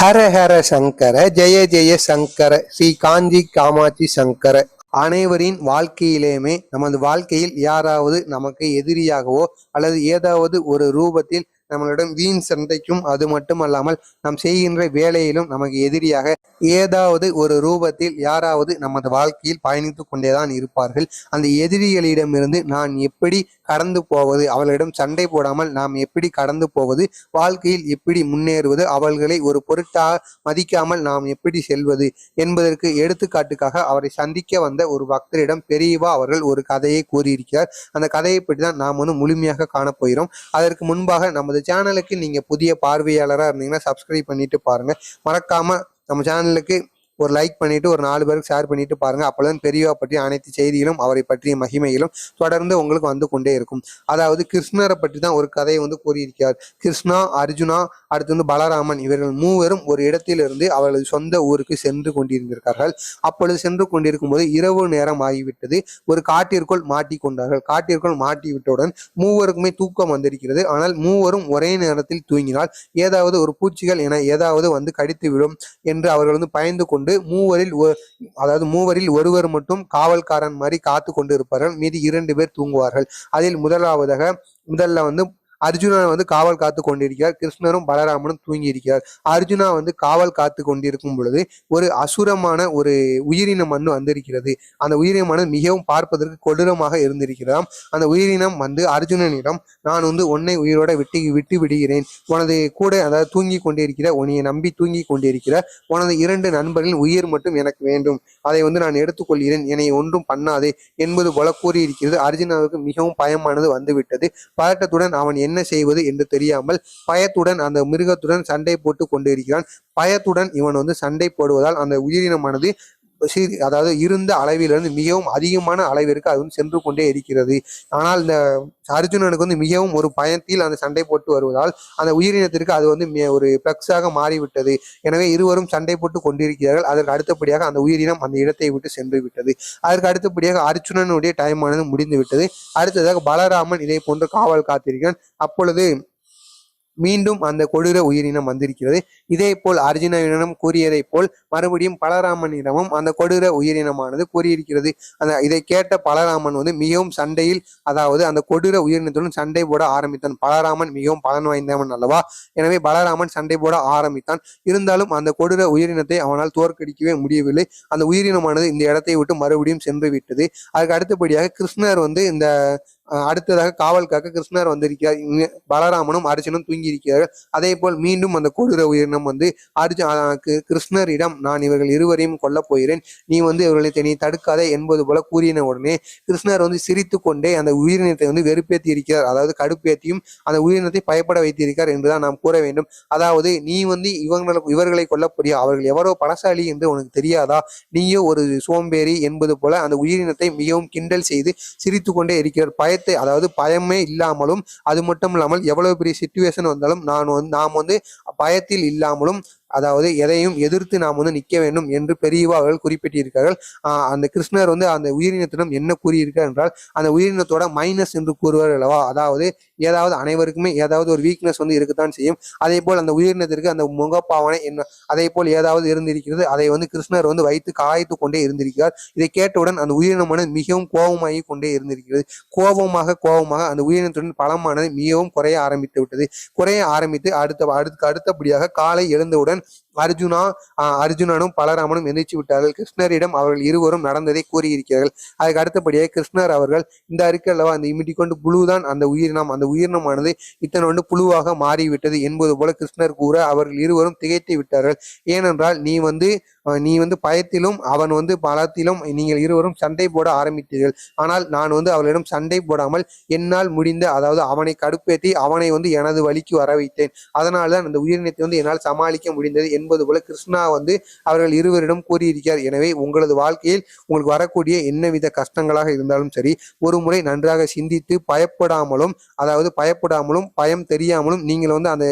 ஹர ஹர சங்கர ஜெய ஜெய சங்கர ஸ்ரீ காஞ்சி காமாட்சி சங்கர. அனைவரின் வாழ்க்கையிலேயுமே நமது வாழ்க்கையில் யாராவது நமக்கு எதிரியாகவோ அல்லது ஏதாவது ஒரு ரூபத்தில் நம்மளிடம் வீண் சண்டைக்கும் அது மட்டுமல்லாமல் நாம் செய்கின்ற வேலையிலும் நமக்கு எதிரியாக ஏதாவது ஒரு ரூபத்தில் யாராவது நமது வாழ்க்கையில் பயணித்து கொண்டேதான் இருப்பார்கள். அந்த எதிரிகளிடமிருந்து நான் எப்படி கடந்து போவது அவர்களிடம் சண்டை போடாமல் நாம் எப்படி கடந்து போவது வாழ்க்கையில் எப்படி முன்னேறுவது அவர்களை ஒரு பொருட்டாக மதிக்காமல் நாம் எப்படி செல்வது என்பதற்கு எடுத்துக்காட்டுக்காக அவரை சந்திக்க வந்த ஒரு பக்தரிடம் பெரியவா அவர்கள் ஒரு கதையை கூறியிருக்கிறார். அந்த கதையை பற்றி தான் நாம் வந்து முழுமையாக காணப்போகிறோம் அதற்கு முன்பாக நமது சேனலுக்கு நீங்க புதிய பார்வையாளராக இருந்தீங்கன்னா சப்ஸ்கிரைப் பண்ணிட்டு பாருங்க. மறக்காம நம்ம சேனலுக்கு ஒரு லைக் பண்ணிட்டு ஒரு நாலு பேருக்கு ஷேர் பண்ணிட்டு பாருங்க. அப்பதான் பெரியவா பற்றி அனைத்து செய்திகளும் அவரை பற்றிய மகிமைகளும் தொடர்ந்து உங்களுக்கு வந்து கொண்டே இருக்கும். அதாவது கிருஷ்ணரை பற்றி தான் ஒரு கதையை வந்து கூறியிருக்கிறார். கிருஷ்ணா அர்ஜுனா அடுத்து வந்து பலராமன் இவர்கள் மூவரும் ஒரு இடத்திலிருந்து அவர்களது சொந்த ஊருக்கு சென்று கொண்டிருந்திருக்கார்கள் அப்பொழுது சென்று கொண்டிருக்கும் போது இரவு நேரம் ஆகிவிட்டது. ஒரு காட்டிற்குள் மாட்டிக்கொண்டார்கள். காட்டிற்குள் மாட்டி விட்டவுடன் மூவருக்குமே தூக்கம் வந்திருக்கிறது. ஆனால் மூவரும் ஒரே நேரத்தில் தூங்கினால் ஏதாவது ஒரு பூச்சிகள் என ஏதாவது வந்து கடித்து விடும் என்று அவர்கள் வந்து பயந்து கொண்டு மூவரில் அதாவது மூவரில் ஒருவர் மட்டும் காவல்காரன் மாதிரி காத்து கொண்டு இருப்பார்கள் மீதி இரண்டு பேர் தூங்குவார்கள். அதில் முதலாவதாக முதல்ல வந்து அர்ஜுனன் வந்து காவல் காத்து கொண்டிருக்கிறார். கிருஷ்ணரும் பலராமனும் தூங்கி இருக்கிறார் அர்ஜுனா வந்து காவல் காத்து கொண்டிருக்கும் பொழுது ஒரு அசுரமான ஒரு உயிரினம் வந்து வந்திருக்கிறது. அந்த உயிரினமானது மிகவும் பார்ப்பதற்கு கொடூரமாக இருந்திருக்கிறதாம். அந்த உயிரினம் வந்து அர்ஜுனனிடம் நான் வந்து உன்னை உயிரோட விட்டு விட்டு விடுகிறேன். உனது கூட அதாவது தூங்கி கொண்டிருக்கிற உன்னையை நம்பி தூங்கி கொண்டிருக்கிற உனது இரண்டு நண்பர்களின் உயிர் மட்டும் எனக்கு வேண்டும். அதை வந்து நான் எடுத்துக்கொள்கிறேன். என்னை ஒன்றும் பண்ணாதே என்பது போல கூறியிருக்கிறது. அர்ஜுனாவுக்கு மிகவும் பயமானது வந்துவிட்டது. பதட்டத்துடன் அவன் என்ன செய்வது என்று தெரியாமல் பயத்துடன் அந்த மிருகத்துடன் சண்டை போட்டு கொண்டிருக்கிறான். பயத்துடன் இவன் வந்து சண்டை போடுவதால் அந்த உயிரினமானது சி- அதாவது இருந்த அளவிலிருந்து மிகவும் அதிகமான அளவிற்கு அது வந்து சென்று கொண்டே இருக்கிறது. ஆனால் இந்த அர்ஜுனனுக்கு வந்து மிகவும் ஒரு பயத்தில் அந்த சண்டை போட்டு வருவதால் அந்த உயிரினத்திற்கு அது வந்து ஒரு பிளக்ஸாக மாறிவிட்டது. எனவே இருவரும் சண்டை போட்டு கொண்டிருக்கிறார்கள். அதற்கு அடுத்தபடியாக அந்த உயிரினம் அந்த இடத்தை விட்டு சென்று விட்டது. அதற்கு அடுத்தபடியாக அர்ஜுனனுடைய டைம் ஆனது முடிந்து விட்டது. அடுத்ததாக பலராமன் இதை போன்று காவல் காத்திருக்கிறான். அப்பொழுது மீண்டும் அந்த கொடூர உயிரினம் வந்திருக்கிறது. இதே போல் அர்ஜுனனிடம் கூறியதைப் போல் மறுபடியும் பலராமனிடமும் அந்த கொடூர உயிரினமானது கூறியிருக்கிறது. அந்த இதை கேட்ட பலராமன் வந்து மிகவும் சண்டையில் அதாவது அந்த கொடூர உயிரினத்துடன் சண்டை போட ஆரம்பித்தான். பலராமன் மிகவும் பலன் வாய்ந்தவன் அல்லவா? எனவே பலராமன் சண்டை போட ஆரம்பித்தான். இருந்தாலும் அந்த கொடூர உயிரினத்தை அவனால் தோற்கடிக்கவே முடியவில்லை. அந்த உயிரினமானது இந்த இடத்தை விட்டு மறுபடியும் சென்று விட்டது. அதுக்கு அடுத்தபடியாக கிருஷ்ணர் வந்து இந்த அடுத்ததாக காவல் காக்க கிருஷ்ணர் வந்திருக்கிறார். இங்க பலராமனும் அர்ஜுனும் தூங்கி இருக்கிறார்கள் அதே போல் மீண்டும் அந்த கொடூர உயிரினம் வந்து அர்ஜுன் கிருஷ்ணரிடம் நான் இவர்கள் இருவரையும் கொல்லப் போகிறேன். நீ வந்து இவர்களை நீ தடுக்காதே என்பது போல கூறின உடனே கிருஷ்ணர் வந்து சிரித்து கொண்டே அந்த உயிரினத்தை வந்து வெறுப்பேற்றி இருக்கிறார். அதாவது கடுப்பேற்றியும் அந்த உயிரினத்தை பயப்பட வைத்திருக்கிறார் என்றுதான் நாம் கூற வேண்டும். அதாவது நீ வந்து இவங்களை இவர்களை கொல்லப் போறியா? அவர்கள் எவரோ பலசாலி என்று உனக்கு தெரியாதா? நீயோ ஒரு சோம்பேறி என்பது போல அந்த உயிரினத்தை மிகவும் கிண்டல் செய்து சிரித்து கொண்டே இருக்கிறார் பயத்தை அதாவது பயமே இல்லாமலும் அது மட்டும் இல்லாமல் எவ்வளவு பெரிய சுச்சுவேஷன் வந்தாலும் நான் வந்து நாம் வந்து பயத்தில் இல்லாமலும் அதாவது எதையும் எதிர்த்து நாம் வந்து நிற்க வேண்டும் என்று பெரியவா அவர்கள் குறிப்பிட்டிருக்கிறார்கள். அந்த கிருஷ்ணர் வந்து அந்த உயிரினத்திடம் என்ன கூறியிருக்கார் என்றால் அந்த உயிரினத்தோட மைனஸ் என்று கூறுவார் அல்லவா? அதாவது ஏதாவது அனைவருக்குமே ஏதாவது ஒரு வீக்னஸ் வந்து இருக்கத்தான் செய்யும். அதே போல் அந்த உயிரினத்திற்கு அந்த முகப்பாவனை என்ன அதே போல் ஏதாவது இருந்திருக்கிறது அதை வந்து கிருஷ்ணர் வந்து வைத்து காய்த்து கொண்டே இருந்திருக்கிறார். இதை கேட்டவுடன் அந்த உயிரினமானது மிகவும் கோபமாகி கொண்டே இருந்திருக்கிறது. கோபமாக கோபமாக அந்த உயிரினத்துடன் பலமானது மிகவும் குறைய ஆரம்பித்து விட்டது. குறைய ஆரம்பித்து அடுத்த அடுத்த அடுத்தபடியாக காலை எழுந்தவுடன் அர்ஜுனா அர்ஜுனனும் பலராமனும் எந்திரிச்சு விட்டார்கள். கிருஷ்ணரிடம் அவர்கள் இருவரும் நடந்ததை கூறியிருக்கிறார்கள். அதுக்கு அடுத்தபடியாக கிருஷ்ணர் அவர்கள் இந்த அறிக்கை அல்லவா அந்த இமிட்டி கொண்டு புழு தான் அந்த உயிரினம் அந்த உயிரினமானது இத்தனை ஒன்று புழுவாக மாறிவிட்டது என்பது போல கிருஷ்ணர் கூற அவர்கள் இருவரும் திகைத்து விட்டார்கள். ஏனென்றால் நீ வந்து நீ வந்து பயத்திலும் அவன் வந்து பலத்திலும் நீங்கள் இருவரும் சண்டை போட ஆரம்பித்தீர்கள். ஆனால் நான் வந்து அவளிடம் சண்டை போடாமல் என்னால் முடிந்த அதாவது அவனை கடுப்பேற்றி அவனை வந்து எனது வழிக்கு வர வைத்தேன் அதனால்தான் அந்த உயிரினத்தை வந்து என்னால் சமாளிக்க முடிந்தது என்பது போல கிருஷ்ணா வந்து அவர்கள் இருவரிடம் கூறியிருக்கிறார். எனவே உங்களது வாழ்க்கையில் உங்களுக்கு வரக்கூடிய என்னவித கஷ்டங்களாக இருந்தாலும் சரி ஒரு முறை நன்றாக சிந்தித்து பயப்படாமலும் அதாவது பயப்படாமலும் பயம் தெரியாமலும் நீங்கள் வந்து அந்த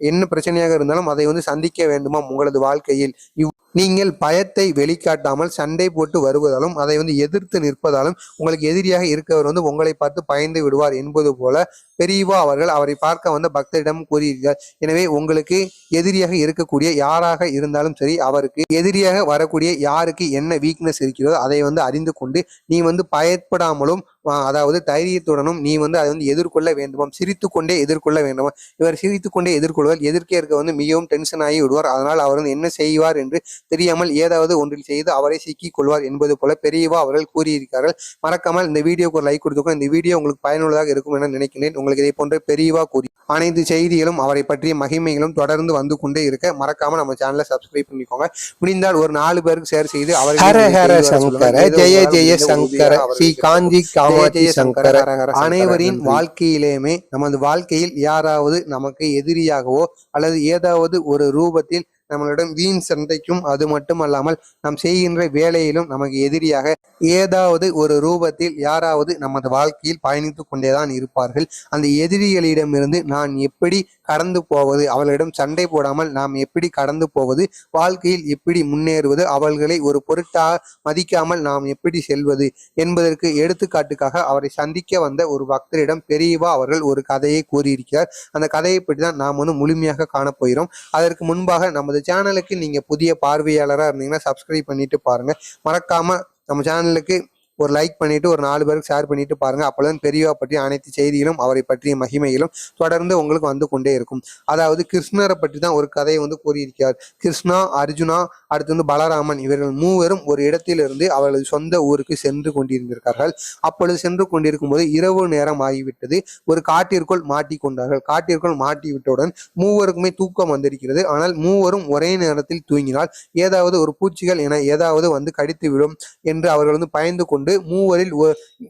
என்ன பிரச்சனையாக இருந்தாலும் அதை வந்து சந்திக்க வேண்டுமா உங்களது வாழ்க்கையில்? இவ் நீங்கள் பயத்தை வெளிக்காட்டாமல் சண்டை போட்டு வருவதாலும் அதை வந்து எதிர்த்து நிற்பதாலும் உங்களுக்கு எதிரியாக இருக்கவர் வந்து உங்களை பார்த்து பயந்து விடுவார் என்பது போல பெரியவா அவர்கள் அவரை பார்க்க வந்த பக்தரிடம் கூறியிருக்கிறார். எனவே உங்களுக்கு எதிரியாக இருக்கக்கூடிய யாராக இருந்தாலும் சரி அவருக்கு எதிரியாக வரக்கூடிய யாருக்கு என்ன வீக்னஸ் இருக்கிறதோ அதை வந்து அறிந்து கொண்டு நீ வந்து பயப்படாமலும் அதாவது தைரியத்துடனும் நீ வந்து அதை வந்து எதிர்கொள்ள வேண்டுமாம். சிரித்து கொண்டே எதிர்கொள்ள வேண்டுமாம். இவர் சிரித்து கொண்டே எதிர்கொள்வார். எதிர்க்கே இருக்க வந்து மிகவும் டென்ஷன் ஆகி விடுவார். அதனால் அவர் வந்து என்ன செய்வார் என்று தெரியாமல் ஏதாவது ஒன்றில் செய்து அவரை சிக்கிக் கொள்வார் என்பது போல பெரியவா அவர்கள் கூறியிருக்கிறார்கள். மறக்காமல் இந்த வீடியோக்கு ஒரு லைக் கொடுத்துக்கோ. இந்த வீடியோ உங்களுக்கு பயனுள்ளதாக இருக்கும் என நினைக்கிறேன் உங்களுக்கு இதை போன்ற பெரியவா கூறி அனைத்து செய்திகளும் அவரை பற்றிய மகிமைகளும் தொடர்ந்து வந்து கொண்டே இருக்க மறக்காம நம்ம சேனலை சப்ஸ்கிரைப் பண்ணிக்கோங்க. முடிந்தால் ஒரு நாலு பேருக்கு ஷேர் செய்து அவரை ஹர ஹர சங்கர ஜெய ஜெய சங்கர ஸ்ரீ காஞ்சி காமாட்சி சங்கர அனைவரின் வாழ்க்கையிலேயுமே நமது வாழ்க்கையில் யாராவது நமக்கு எதிரியாகவோ அல்லது ஏதாவது ஒரு ரூபத்தில் நம்மளிடம் வீண் சண்டைக்கும் அது மட்டுமல்லாமல் நாம் செய்கின்ற வேலையிலும் நமக்கு எதிரியாக ஏதாவது ஒரு ரூபத்தில் யாராவது நமது வாழ்க்கையில் பயணித்து கொண்டேதான் இருப்பார்கள். அந்த எதிரிகளிடமிருந்து நான் எப்படி கடந்து போவது அவர்களிடம் சண்டை போடாமல் நாம் எப்படி கடந்து போவது வாழ்க்கையில் எப்படி முன்னேறுவது அவர்களை ஒரு பொருட்டாக மதிக்காமல் நாம் எப்படி செல்வது என்பதற்கு எடுத்துக்காட்டுக்காக அவரை சந்திக்க வந்த ஒரு பக்தரிடம் பெரியவா அவர்கள் ஒரு கதையை கூறியிருக்கிறார். அந்த கதையை பற்றி தான் நாம் வந்து முழுமையாக காணப்போகிறோம். அதற்கு முன்பாக நமது சேனலுக்கு நீங்க புதிய பார்வையாளராக இருந்தீங்கன்னா சப்ஸ்கிரைப் பண்ணிட்டு பாருங்க. மறக்காம நம்ம சேனலுக்கு ஒரு லைக் பண்ணிட்டு ஒரு நாலு பேருக்கு ஷேர் பண்ணிட்டு பாருங்க. அப்பதான் பெரியவா பற்றிய அனைத்து செய்திகளும் அவரை பற்றிய மகிமைகளும் தொடர்ந்து உங்களுக்கு வந்து கொண்டே இருக்கும். அதாவது கிருஷ்ணரை பற்றி தான் ஒரு கதையை வந்து கூறியிருக்கிறார். கிருஷ்ணா அர்ஜுனா அடுத்து வந்து பலராமன் இவர்கள் மூவரும் ஒரு இடத்திலிருந்து அவர்களது சொந்த ஊருக்கு சென்று கொண்டிருந்திருக்கார்கள் அப்பொழுது சென்று கொண்டிருக்கும் போது இரவு நேரம் ஆகிவிட்டது. ஒரு காட்டிற்குள் மாட்டிக்கொண்டார்கள். காட்டிற்குள் மாட்டி விட்டவுடன் மூவருக்குமே தூக்கம் வந்திருக்கிறது. ஆனால் மூவரும் ஒரே நேரத்தில் தூங்கினால் ஏதாவது ஒரு பூச்சிகள் என ஏதாவது வந்து கடித்து விடும் என்று அவர்கள் வந்து பயந்து கொண்டு மூவரில்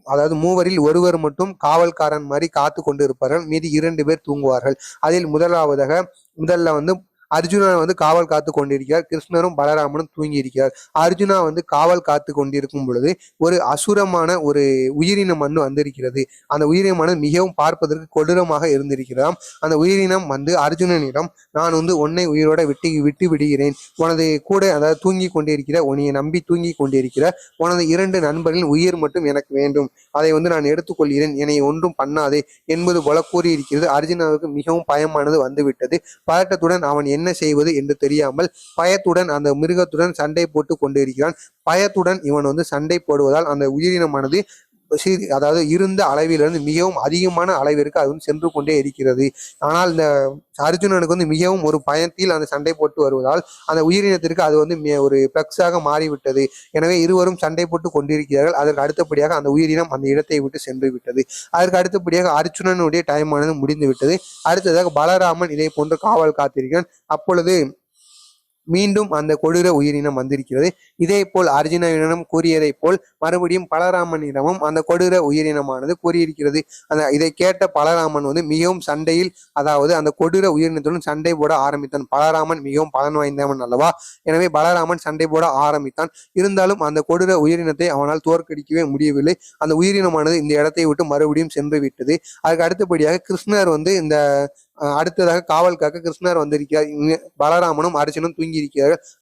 அதாவது மூவரில் ஒருவர் மட்டும் காவல்காரன் மாதிரி காத்து கொண்டு இருப்பார்கள் மீதி இரண்டு பேர் தூங்குவார்கள். அதில் முதலாவதாக முதல்ல வந்து அர்ஜுனன் வந்து காவல் காத்து கொண்டிருக்கிறார். கிருஷ்ணரும் பலராமனும் தூங்கி இருக்கிறார் அர்ஜுனா வந்து காவல் காத்து கொண்டிருக்கும் பொழுது ஒரு அசுரமான ஒரு உயிரினம் வந்து வந்திருக்கிறது. அந்த உயிரினமானது மிகவும் பார்ப்பதற்கு கொடூரமாக இருந்திருக்கிறதாம் அந்த உயிரினம் வந்து அர்ஜுனனிடம் நான் வந்து உன்னை உயிரோட விட்டு விட்டு விடுகிறேன். உனது கூட அதாவது தூங்கி கொண்டிருக்கிற உன்னைய நம்பி தூங்கி கொண்டிருக்கிற உனது இரண்டு நண்பர்களின் உயிர் மட்டும் எனக்கு வேண்டும். அதை வந்து நான் எடுத்துக்கொள்கிறேன். என்னை ஒன்றும் பண்ணாதே என்பது போல கூறியிருக்கிறது. அர்ஜுனாவுக்கு மிகவும் பயமானது வந்துவிட்டது. பதட்டத்துடன் அவன் என்ன செய்வது என்று தெரியாமல் பயத்துடன் அந்த மிருகத்துடன் சண்டை போட்டு கொண்டிருக்கிறான். பயத்துடன் இவன் வந்து சண்டை போடுவதால் அந்த உயிரினமானது சி- அதாவது இருந்த அளவிலிருந்து மிகவும் அதிகமான அளவிற்கு அது வந்து சென்று கொண்டே இருக்கிறது. ஆனால் இந்த அர்ஜுனனுக்கு வந்து மிகவும் ஒரு பயத்தில் அந்த சண்டை போட்டு வருவதால் அந்த உயிரினத்திற்கு அது வந்து ஒரு பிளக்ஸாக மாறிவிட்டது. எனவே இருவரும் சண்டை போட்டு கொண்டிருக்கிறார்கள். அதற்கு அடுத்தபடியாக அந்த உயிரினம் அந்த இடத்தை விட்டு சென்று விட்டது. அதற்கு அடுத்தபடியாக அர்ஜுனனுடைய டைம் ஆனது முடிந்து விட்டது. அடுத்ததாக பலராமன் இதை போன்று காவல் காத்திருக்கிறான். அப்பொழுது மீண்டும் அந்த கொடூர உயிரினம் வந்திருக்கிறது. இதே போல் அர்ஜுனனிடம் கூறியதைப் போல் மறுபடியும் பலராமனிடமும் அந்த கொடூர உயிரினமானது கூறியிருக்கிறது. அந்த இதை கேட்ட பலராமன் வந்து மிகவும் சண்டையில் அதாவது அந்த கொடூர உயிரினத்துடன் சண்டை போட ஆரம்பித்தான். பலராமன் மிகவும் பலன் வாய்ந்தவன் அல்லவா? எனவே பலராமன் சண்டை போட ஆரம்பித்தான். இருந்தாலும் அந்த கொடூர உயிரினத்தை அவனால் தோற்கடிக்கவே முடியவில்லை. அந்த உயிரினமானது இந்த இடத்தை விட்டு மறுபடியும் சென்று விட்டது. அதுக்கு அடுத்தபடியாக கிருஷ்ணர் வந்து இந்த அடுத்ததாக காவல் காக்க கிருஷ்ணர் வந்திருக்கிறார். இங்க பலராமனும் அர்ஜுனும் தூங்கி இருக்கிறார்கள்